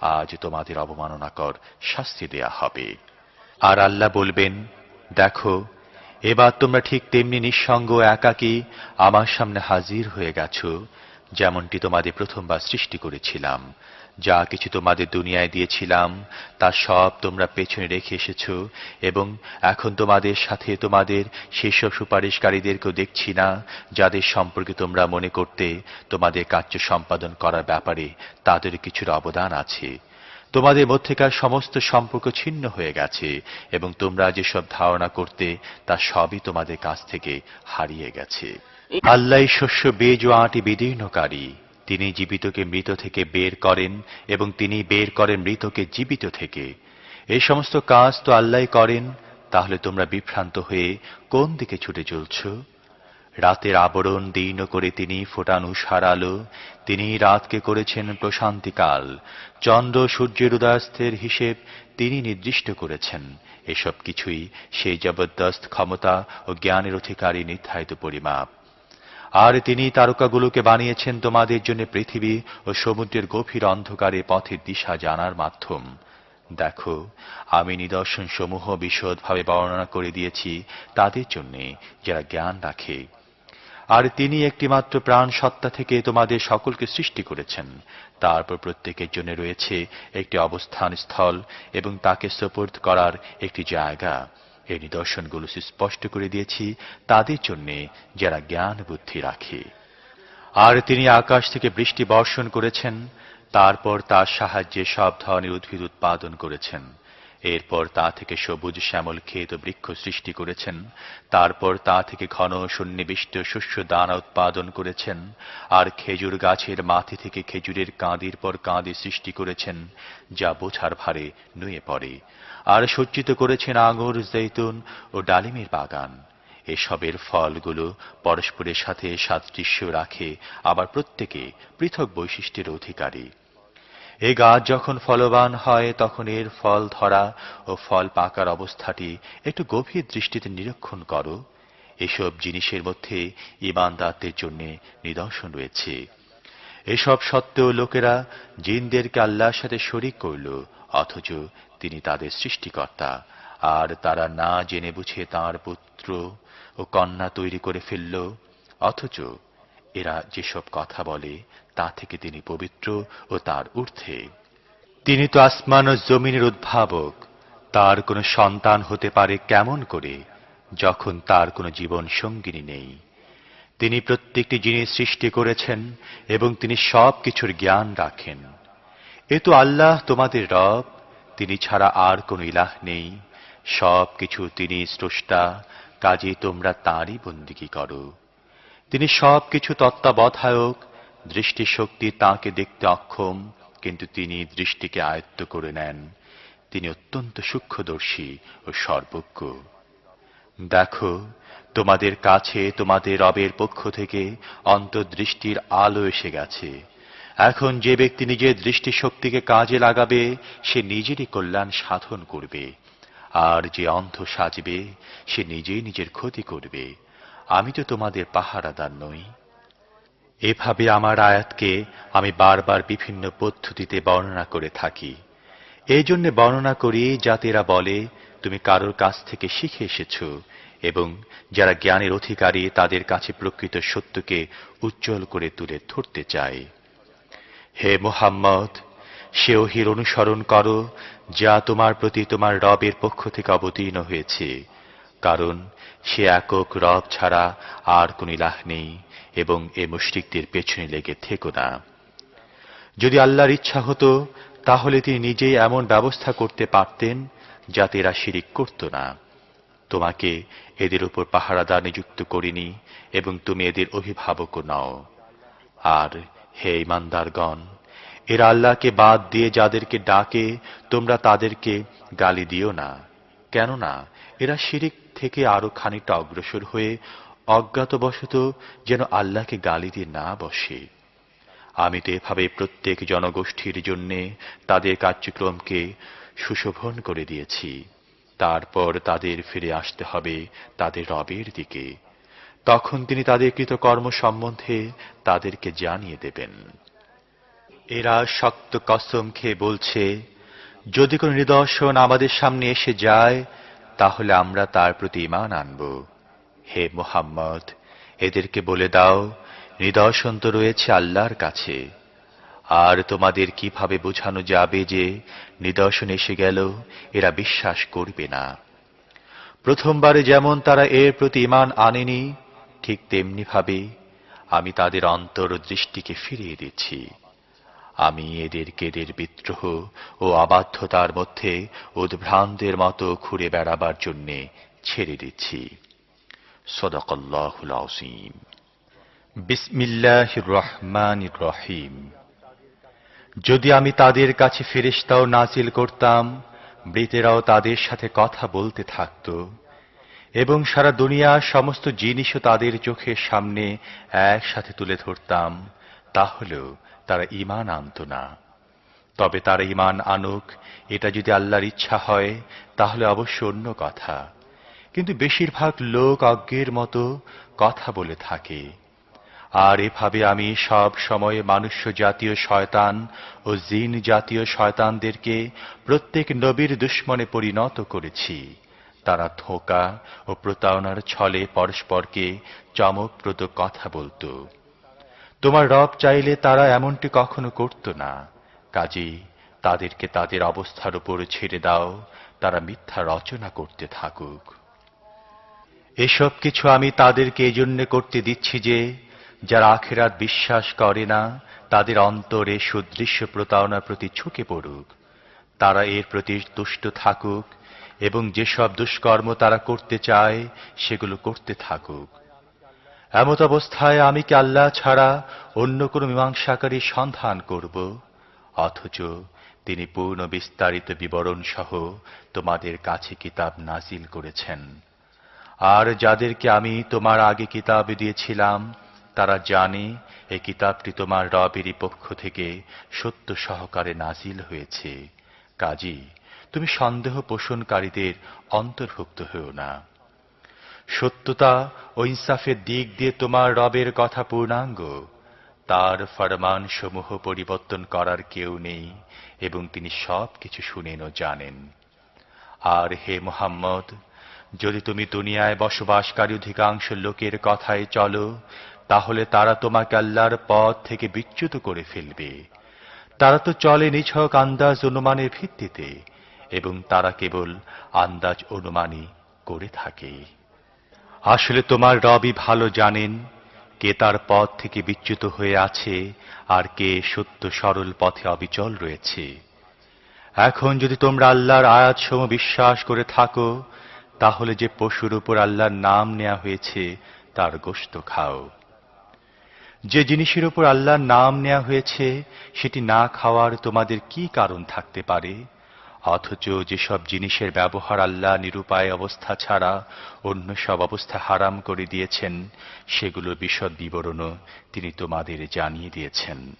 আজ তোমাদের অবমাননাকর শাস্তি দেয়া হবে। আর আল্লাহ বলবেন, দেখো, এবার তোমরা ঠিক তেমনি নিঃসঙ্গ একাকি আমার সামনে হাজির হয়ে গেছ, যেমনটি তোমাদের প্রথমবার সৃষ্টি করেছিলাম। যা কিছু তোমাদের দুনিয়ায় দিয়েছিলাম তা সব তোমরা পেছনে রেখে এসেছ এবং এখন তোমাদের সাথে তোমাদের সেসব সুপারিশকারীদেরকেও দেখছি না যাদের সম্পর্কে তোমরা মনে করতে তোমাদের কার্য সম্পাদন করার ব্যাপারে তাদের কিছুর অবদান আছে। তোমাদের মধ্যেকার সমস্ত সম্পর্ক ছিন্ন হয়ে গেছে এবং তোমরা যেসব ধারণা করতে তা সবই তোমাদের কাছ থেকে হারিয়ে গেছে। আল্লাহ শস্য বেজ ও আটি বিদীর্ণকারী। তিনি জীবিতকে মৃত থেকে বের করেন এবং তিনি বের করেন মৃতকে জীবিত থেকে। এই সমস্ত কাজ তো আল্লাহ করেন, তাহলে তোমরা বিভ্রান্ত হয়ে কোন দিকে ছুটে চলছ? রাতের আবরণ দীর্ণ করে তিনি ফোটান আলো, তিনি রাতকে করেছেন প্রশান্তিকাল। চন্দ্র সূর্যের উদয়াস্তের হিসেব তিনি নির্দিষ্ট করেছেন। এসব কিছুই সেই জবরদস্ত ক্ষমতা ও জ্ঞানের অধিকারী নির্ধারিত পরিমাপ। আর তিনি তারকাগুলোকে বানিয়েছেন তোমাদের জন্য পৃথিবী ও সমুদ্রের গভীর অন্ধকারে পথের দিশা জানার মাধ্যম। দেখো, আমি নিদর্শন সমূহ বিশদভাবে বর্ণনা করে দিয়েছি তাদের জন্য, যারা জ্ঞান রাখে। আর তিনি একটিমাত্র প্রাণ সত্তা থেকে তোমাদের সকলকে সৃষ্টি করেছেন। তারপর প্রত্যেকের জন্য রয়েছে একটি অবস্থান স্থল এবং তাকে সোপর্দ করার একটি জায়গা। এই নিদর্শনগুলো সুস্পষ্ট করে দিয়েছি তাদের জন্যে যারা জ্ঞান বুদ্ধি রাখে। আর তিনি আকাশ থেকে বৃষ্টি বর্ষণ করেছেন, তারপর তার সাহায্যে সব ধরনের উদ্ভিদ উৎপাদন করেছেন। এরপর তা থেকে সবুজ শ্যামল ক্ষেত বৃক্ষ সৃষ্টি করেছেন, তারপর তা থেকে ঘন সন্নিবিষ্ট শস্য দানা উৎপাদন করেছেন, আর খেজুর গাছের মাথি থেকে খেজুরের কাঁদির পর কাঁদি সৃষ্টি করেছেন, যা বোঝার ভারে নুয়ে পড়ে। আর সজ্জিত করেছেন আঙুর, জৈতুন ও ডালিমের বাগান। এসবের ফলগুলো পরস্পরের সাথে সাদৃশ্য রাখে আবার প্রত্যেকে পৃথক বৈশিষ্ট্যের অধিকারী। এ গাছ যখন ফলবান হয়, তখন এর ফল ধরা ও ফল পাকার অবস্থাটি একটু গভীর দৃষ্টিতে নিরীক্ষণ করো। এসব জিনিসের মধ্যে ইমানদারদের জন্য নিদর্শন রয়েছে। এসব সত্ত্বেও লোকেরা জিনদেরকে আল্লাহর সাথে শরিক করল, অথচ তিনি তাদের সৃষ্টিকর্তা, আর তারা না জেনে বুঝে তাঁর পুত্র ও কন্যা তৈরি করে ফেলল, অথচ এরা যেসব কথা বলে তা থেকে তিনি পবিত্র ও তার ঊর্ধ্বে। তিনি তো আসমান ও জমিনের উদ্ভাবক, তার কোনো সন্তান হতে পারে কেমন করে, যখন তার কোনো জীবন সঙ্গিনী নেই। তিনি প্রত্যেকটি জিনিস সৃষ্টি করেছেন এবং তিনি সব কিছুর জ্ঞান রাখেন। এ তো আল্লাহ তোমাদের রব তিনি ছাড়া আর কোনো ইলাহ নেই। সব কিছু তিনি স্রষ্টা কাজে তোমরা তাঁরই বন্দিগি করো। তিনি সব কিছু তত্ত্বাবধায়ক, দৃষ্টিশক্তি তাঁকে দেখতে অক্ষম, কিন্তু তিনি দৃষ্টিকে আয়ত্ত করে নেন। তিনি অত্যন্ত সূক্ষ্মদর্শী ও সর্বজ্ঞ। দেখো, তোমাদের কাছে তোমাদের রবের পক্ষ থেকে অন্তর্দৃষ্টির আলো এসে গেছে। এখন যে ব্যক্তি নিজের দৃষ্টিশক্তিকে কাজে লাগাবে, সে নিজেরই কল্যাণ সাধন করবে। আর যে অন্ধ সাজবে, সে নিজেই নিজের ক্ষতি করবে। আমি তো তোমাদের পাহারাদার নই। এভাবে আমার আয়াতকে আমি বারবার বিভিন্ন পদ্ধতিতে বর্ণনা করে থাকি। এই জন্য বর্ণনা করি, যাতে এরা বলে, তুমি কারোর কাছ থেকে শিখে এসেছ, এবং যারা জ্ঞানের অধিকারী, তাদের কাছে প্রকৃত সত্যকে উজ্জ্বল করে তুলে ধরতে চায়। হে মোহাম্মদ সে ওহির অনুসরণ করো, যা তোমার প্রতি তোমার রবের পক্ষ থেকে অবতীর্ণ হয়েছে। কারণ সে একক রব ছাড়া আর কোন ইলাহ নেই এবং এ মুশরিকদের পেছনে লেগে থেকো না। যদি আল্লাহর ইচ্ছা হতো, তাহলে তিনি নিজেই এমন ব্যবস্থা করতে পারতেন, যাতে এরা শিরিক করত না। তোমাকে এদের উপর পাহারাদার নিযুক্ত করিনি এবং তুমি এদের অভিভাবকও নাও। আর হে ইমানদারগণ, এরা আল্লাহকে বাদ দিয়ে যাদেরকে ডাকে, তোমরা তাদেরকে গালি দিও না। কেননা, এরা শিরিক থেকে আরও খানিকটা অগ্রসর হয়ে অজ্ঞাতবশত যেন আল্লাহকে গালি দিয়ে না বসে। আমি তো এভাবে প্রত্যেক জনগোষ্ঠীর জন্যে তাদের কার্যক্রমকে সুশোভন করে দিয়েছি। তারপর তাদের ফিরে আসতে হবে তাদের রবের দিকে। তখন তিনি তাদের কৃতকর্ম সম্বন্ধে তাদেরকে জানিয়ে দেবেন। এরা শক্ত কসম খেয়ে বলছে, যদি কোনো নিদর্শন আমাদের সামনে এসে যায়, তাহলে আমরা তার প্রতি ইমান আনব। হে মোহাম্মদ, এদেরকে বলে দাও, নিদর্শন তো রয়েছে আল্লাহর কাছে। আর তোমাদের কীভাবে বোঝানো যাবে যে নিদর্শন এসে গেল, এরা বিশ্বাস করবে না। প্রথমবারে যেমন তারা এর প্রতি ইমান আনেনি ঠিক তেমনি ভাবে আমি তাদের অন্তর্দৃষ্টিকে ফিরিয়ে দিচ্ছি। আমি এদের বিদ্রোহ ও আবাধ্যতার মধ্যে উদ্ভ্রান্তের মতো ঘুরে বেড়াবার জন্যে ছেড়ে দিচ্ছি। সদকল্লাহুল বিসমিল্লাহ রহমান রহিম। যদি আমি তাদের কাছে ফেরেশতাও নাজিল করতাম, মৃতেরাও তাদের সাথে কথা বলতে থাকত। এবং সারা দুনিয়ার সমস্ত জিনিসও তাদের চোখের সামনে একসাথে তুলে ধরতাম। তাহলেও তারা ইমান আনত না। তবে তারা ইমান আনুক, এটা যদি আল্লাহর ইচ্ছা হয়, তাহলে অবশ্য অন্য কথা। কিন্তু বেশিরভাগ লোক অজ্ঞের মতো কথা বলে থাকে। আর এভাবে আমি সব সময় মানুষ্য জাতীয় শয়তান ও জিন জাতীয় শয়তানদেরকে প্রত্যেক নবীর দুশ্মনে পরিণত করেছি। তারা ধোঁকা ও প্রতারণার ছলে পরস্পরকে চমকপ্রদ কথা বলতো। তোমার রব চাইলে তারা এমনটি কখনো করত না। কাজী তাদেরকে তাদের অবস্থার উপর ছেড়ে দাও, তারা মিথ্যা রচনা করতে থাকুক। এসব কিছু আমি তাদেরকে এজন্য করতে দিচ্ছি যে, যারা আখেরাত বিশ্বাস করে না, তাদের অন্তরে সুদৃশ্য প্রতারণার প্রতি ঝুঁকে পড়ুক। তারা এর প্রতি তুষ্ট থাকুক এবং যেসব দুষ্কর্ম তারা করতে চায়, সেগুলো করতে থাকুক। এমত অবস্থায় আমি কি আল্লাহ ছাড়া অন্য কোনো মীমাংসাকারী সন্ধান করব? অথচ তিনি পূর্ণ বিস্তারিত বিবরণ সহ তোমাদের কাছে কিতাব নাজিল করেছেন। আর যাদেরকে আমি তোমার আগে কিতাব দিয়েছিলাম, তারা জানে এই কিতাবটি তোমার রবেরই পক্ষ থেকে সত্য সহকারে নাজিল হয়েছে। কাজী তুমি সন্দেহ পোষণকারীদের অন্তর্ভুক্ত হও না। সত্যতা ও ইনসাফের দিক দিয়ে তোমার রবের কথা পূর্ণাঙ্গ। তার ফরমান সমূহ পরিবর্তন করার কেউ নেই এবং তিনি সব কিছু শুনেন ও জানেন। আর হে মোহাম্মদ, যদি তুমি দুনিয়ায় বসবাসকারী অধিকাংশ লোকের কথায় চলো, তাহলে তারা তোমাকে আল্লাহর পথ থেকে বিচ্যুত করে ফেলবে। তারা তো চলে নিছক আন্দাজ অনুমানের ভিত্তিতে। এবং তারা কেবল আন্দাজ অনুমানই করে থাকে। আসলে তোমার রবই ভালো জানেন কে তার পথ থেকে বিচ্যুত হয়ে আছে আর কে সত্য সরল পথে অবিচল রয়েছে। এখন যদি তোমরা আল্লাহর আয়াতসমূহ বিশ্বাস করে থাকো, তাহলে যে পশুর উপর আল্লাহর নাম নেওয়া হয়েছে, তার গোস্ত খাও। যে জিনিসের উপর আল্লাহর নাম নেওয়া হয়েছে, সেটি না খাওয়ার তোমাদের কি কারণ থাকতে পারে? অথচ যেসব জিনিসের ব্যবহার আল্লাহ নিরুপায় অবস্থা ছাড়া অন্য সব অবস্থা হারাম করে দিয়েছেন, সেগুলোর বিশদ বিবরণও তিনি তোমাদের জানিয়ে দিয়েছেন।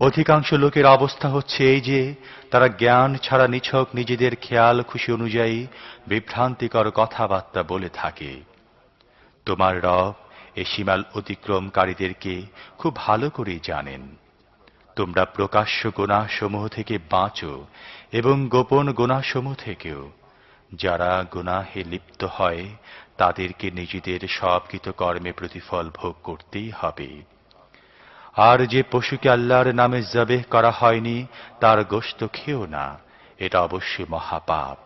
অধিকাংশ লোকের অবস্থা হচ্ছে এই যে, তারা জ্ঞান ছাড়া নিছক নিজেদের খেয়াল খুশি অনুযায়ী বিভ্রান্তিকর কথাবার্তা বলে থাকে। তোমার রব এ সীমাল অতিক্রমকারীদেরকে খুব ভালো করেই জানেন। তোমরা প্রকাশ্য গুণাসমূহ থেকে বাঁচো এবং গোপন গুণাসমূহ থেকেও। যারা গুনাহে লিপ্ত হয়, তাদেরকে নিজেদের সব কর্মে প্রতিফল ভোগ করতেই হবে। আর যে পশুকে আল্লাহর নামে জবেহ করা হয়নি, তার গোস্ত খেও না, এটা অবশ্যই মহাপাপ।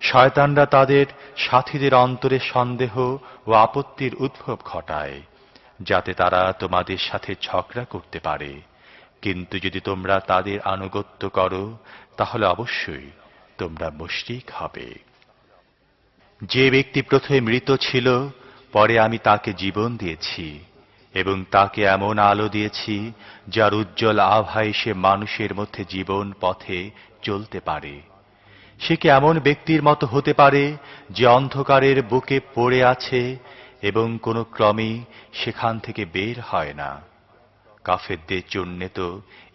শয়তানরা তাদের সাথীদের অন্তরে সন্দেহ ও আপত্তির উদ্ভব ঘটায়, যাতে তারা তোমাদের সাথে ঝগড়া করতে পারে। কিন্তু যদি তোমরা তাদের আনুগত্য করো, তাহলে অবশ্যই তোমরা মুশরিক হবে। যে ব্যক্তি প্রথমে মৃত ছিল, পরে আমি তাকে জীবন দিয়েছি এবং তাকে এমন আলো দিয়েছি, যার উজ্জ্বল আভায় সে মানুষের মধ্যে জীবন পথে চলতে পারে। সে কি এমন ব্যক্তির মতো হতে পারে, যে অন্ধকারের বুকে পড়ে আছে এবং কোনো ক্রমেই সেখান থেকে বের হয় না? কাফেরদের জন্য তো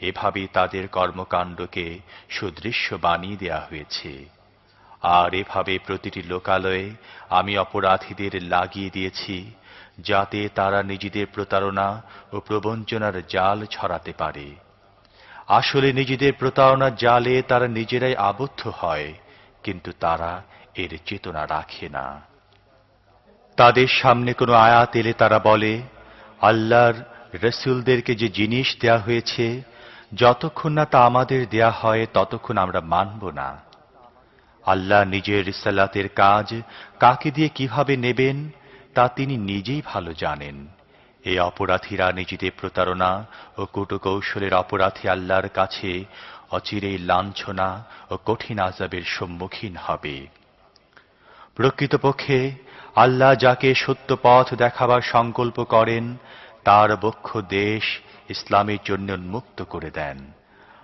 এভাবেই তাদের কর্মকাণ্ডকে সুদৃশ্য বানিয়ে দেয়া হয়েছে। আর এভাবে প্রতিটি লোকালয়ে আমি অপরাধীদের লাগিয়ে দিয়েছি, যাতে তারা নিজেদের প্রতারণা ও প্রবঞ্চনার জাল ছড়াতে পারে। আসলে নিজেদের প্রতারণার জালে তারা নিজেরাই আবদ্ধ হয়, কিন্তু তারা এর চেতনা রাখে না। তাদের সামনে কোনো আয়াত এলে তারা বলে, আল্লাহর রসুলদেরকে যে জিনিস দেয়া হয়েছে, যতক্ষণ না তা আমাদের দেয়া হয়, ততক্ষণ আমরা মানব না। আল্লাহ নিজের রিসালাতের কাজ কাকে দিয়ে কীভাবে নেবেন, তা তিনি নিজেই ভালো জানেন। এই অপরাধীরা নিজেদের প্রতারণা ও কূটকৌশলের অপরাধী আল্লাহর কাছে অচিরেই লাঞ্ছনা ও কঠিন আজাবের সম্মুখীন হবে। প্রকৃতপক্ষে আল্লাহ যাকে সত্য পথ দেখাবার সংকল্প করেন তার বক্ষ দেশ ইসলামের জন্য উন্মুক্ত করে দেন।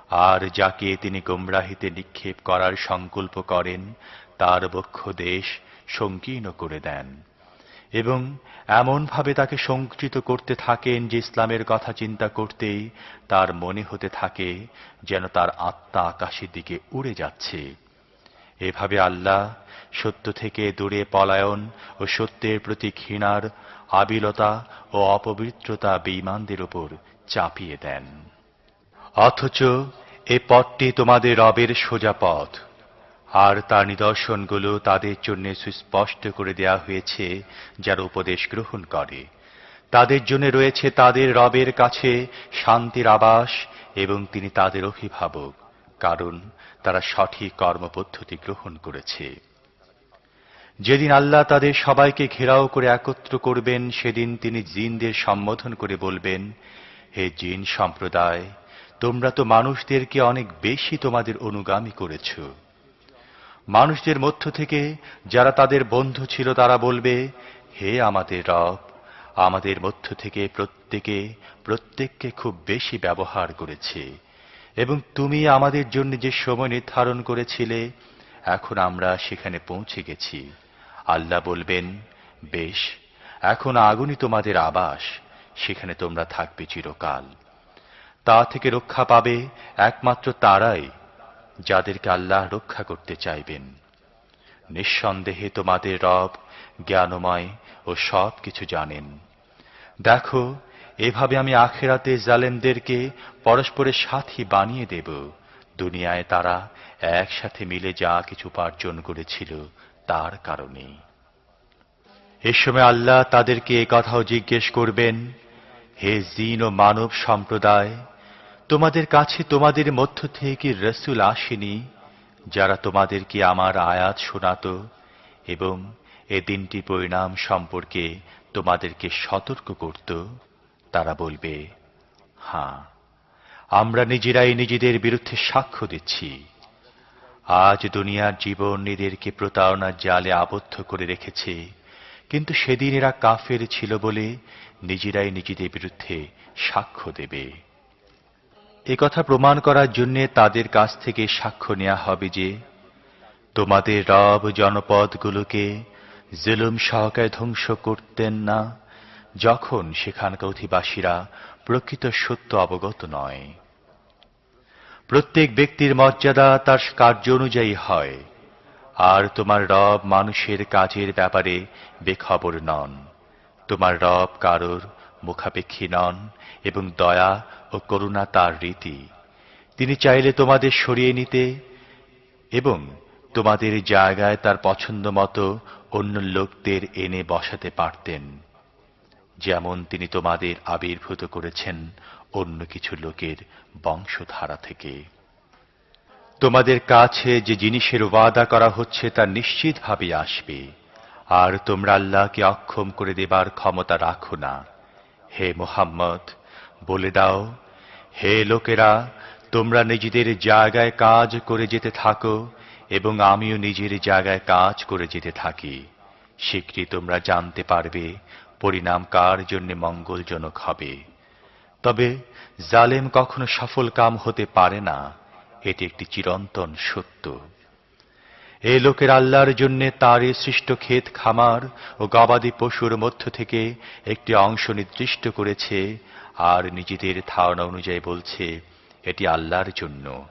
আর যাকে তিনি গোমরাহিতে নিক্ষেপ করার সংকল্প করেন, তার বক্ষ দেশ সংকীর্ণ করে দেন। এবং এমনভাবে তাকে সংকুচিত করতে থাকেন যে ইসলামের কথা চিন্তা করতেই তার মনে হতে থাকে যেন তার আত্মা আকাশের দিকে উড়ে যাচ্ছে। এভাবে আল্লাহ সত্য থেকে দূরে পলায়ন ও সত্যের প্রতি ঘৃণার আবিলতা ও অপবিত্রতা বেঈমানদের উপর চাপিয়ে দেন। অথচ এ পথটি তোমাদের রবের সোজা পথ। আর তার নিদর্শনগুলো তাদের জন্য সুস্পষ্ট করে দেয়া হয়েছে, যারা উপদেশ গ্রহণ করে। তাদের জন্য রয়েছে তাদের রবের কাছে শান্তির আবাস এবং তিনি তাদের অভিভাবক, কারণ তারা সঠিক কর্মপদ্ধতি গ্রহণ করেছে। যেদিন আল্লাহ তাদের সবাইকে ঘেরাও করে একত্র করবেন, সেদিন তিনি জিনদের সম্বোধন করে বলবেন, হে জিন সম্প্রদায়, তোমরা তো মানুষদেরকে অনেক বেশি তোমাদের অনুগামী করেছ। মানুষদের মধ্য থেকে যারা তাদের বন্ধু ছিল তারা বলবে, হে আমাদের রব, আমাদের মধ্য থেকে প্রত্যেকে, প্রত্যেককে খুব বেশি ব্যবহার করেছে। এবং তুমি আমাদের জন্য যে সময় নির্ধারণ করেছিলে, এখন আমরা সেখানে পৌঁছে গেছি। আল্লাহ বলবেন, বেশ, এখন আগুনই তোমাদের আবাস, সেখানে তোমরা থাকবে চিরকাল। তা থেকে রক্ষা পাবে একমাত্র তারাই, যাদেরকে আল্লাহ রক্ষা করতে চাইবেন। নিঃসন্দেহে তোমাদের রব জ্ঞানময় ও সব কিছু জানেন। দেখো, এভাবে আমি আখেরাতে জালেমদেরকে পরস্পরের সাথী বানিয়ে দেব। দুনিয়ায় তারা একসাথে মিলে যা কিছু উপার্জন করেছিল তার কারণে। এ সময় আল্লাহ তাদেরকে কথাও জিজ্ঞেস করবেন, হে জিন ও মানব সম্প্রদায়, তোমাদের কাছে তোমাদের মধ্য থেকে রসুল আসেনি, যারা তোমাদেরকে আমার আয়াত শোনাত এবং এ দিনটি পরিণাম সম্পর্কে তোমাদেরকে সতর্ক করত? তারা বলবে হাঁ আমরা নিজেরাই নিজেদের বিরুদ্ধে সাক্ষ্য দিচ্ছি। আজ দুনিয়ার জীবন এদেরকে প্রতারণার জালে আবদ্ধ করে রেখেছে। কিন্তু সেদিন এরা কাফের ছিল বলে নিজেরাই নিজেদের বিরুদ্ধে সাক্ষ্য দেবে। কথা প্রমাণ করার জন্য তাদের কাছ থেকে সাক্ষ্য নেওয়া হবে যে, তোমাদের রব জনপদগুলোকে জুলুম সহকারে ধ্বংস করতেন না, যখন সেখানকার অধিবাসীরা প্রকৃত সত্য অবগত নয়। প্রত্যেক ব্যক্তির মর্যাদা তার কার্য অনুযায়ী হয়, আর তোমার রব মানুষের কাজের ব্যাপারে বেখবর নন। তোমার রব কারোর মুখাপেক্ষী নন এবং দয়া ও করুণা তার রীতি। তিনি চাইলে তোমাদের সরিয়ে নিতে এবং তোমাদের জায়গায় তার পছন্দ মতো অন্য লোকদের এনে বসাতে পারতেন। যেমন তিনি তোমাদের আবির্ভূত করেছেন অন্য কিছু লোকের বংশধারা থেকে। তোমাদের কাছে যে জিনিসের ওয়াদা করা হচ্ছে তা নিশ্চিতভাবে আসবে, আর তোমরা আল্লাহকে অক্ষম করে দেবার ক্ষমতা রাখো না। হে মোহাম্মদ, বলে দাও, হে লোকেরা, তোমরা নিজেদের জায়গায় কাজ করে যেতে থাকো এবং আমিও নিজের জায়গায় কাজ করে যেতে থাকি। শীঘ্রই তোমরা জানতে পারবে পরিণাম কার জন্য মঙ্গলজনক হবে। তবে জালেম কখনো সফল কাম হতে পারে না, এটি একটি চিরন্তন সত্য। এ লোকের আল্লাহর জন্য তার সৃষ্ট ক্ষেত খামার ও গবাদি পশুর মধ্য থেকে একটি অংশ নির্দিষ্ট করেছে, আর নিজেদের ধারণা অনুযায়ী বলছে, এটি আল্লাহর জন্য।